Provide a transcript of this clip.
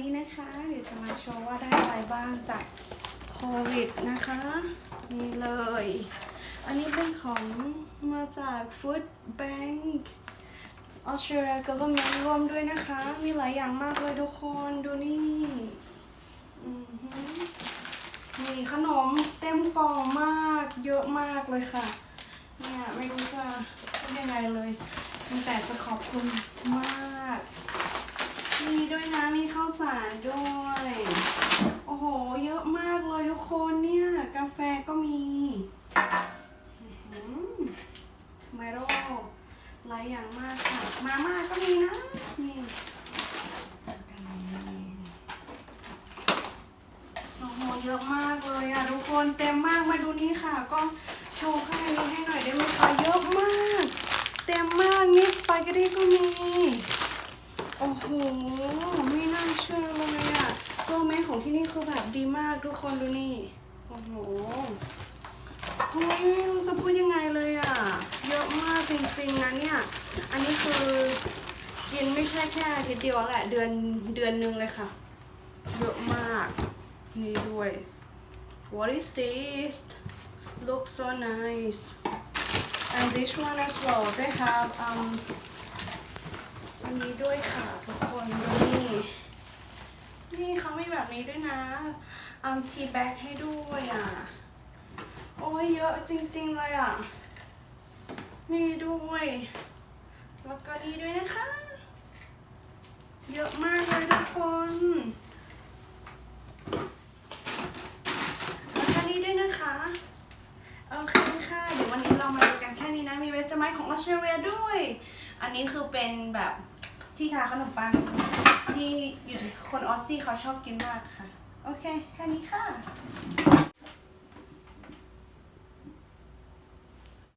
นี้นะคะเดี๋ยวจะมาโชว์ว่าได้อะไรบ้างจากโควิดนะคะนี่เลย อันนี้เป็นของมาจาก Food Bank ออสเตรเลียก็มีรวมด้วยนะคะ มีหลายอย่างมากเลยทุกคนดูนี่มีขนมเต็มกล่องมากเยอะมากเลยค่ะ เนี่ยไม่รู้จะยังไงเลยแต่จะขอบคุณม ด้วยนะ มีข้าวสารด้วย โอ้โห เยอะมากเลยทุกคนเนี่ย กาแฟก็มีทมโร่หลายอย่างมากค่ะ มาม่าก็มีนะ นี่โอ้โห เยอะมากเลยอะทุกคน เต็มมาก มาดูนี่ค่ะ ก็โชว์ข้างในนี้ให้หน่อยได้ไหมคะ เยอะมาก เต็มมาก นี่สปาเกตตี้ก็มี โอ้โห ไม่น่าเชื่อเลยอะตัวเมคของที่นี่คือแบบดีมากทุกคนดูนี่ โอ้โหเฮ้ยไม่รู้จะพูดยังไงเลยอะ เยอะมากจริงๆนะเนี่ย อันนี้คือกินไม่ใช่แค่อาทิตย์เดียวแหละ เดือนเดือนหนึงเลยค่ะ เยอะมาก นี่ด้วย What is this? Looks so nice. And this one as well. They have um อันนี้ด้วยค่ะทุกคนนี่นี่เขามีแบบนี้ด้วยนะอัมทีแบ็กให้ด้วยอะ โอ้ยเยอะจริง ๆ เลยอะ มีด้วย แล้วก็นี่ด้วยนะคะ เยอะมากเลยทุกคน แล้วก็นี่ด้วยนะคะ โอเคค่ะ เดี๋ยววันนี้เรามาดูกันแค่นี้ นะ มีเวจไมของออสเตรเลียด้วย อันนี้คือเป็นแบบที่ทาขนมปังที่อยู่คนออสซี่เขาชอบกินมากค่ะ โอเค แค่นี้ค่ะ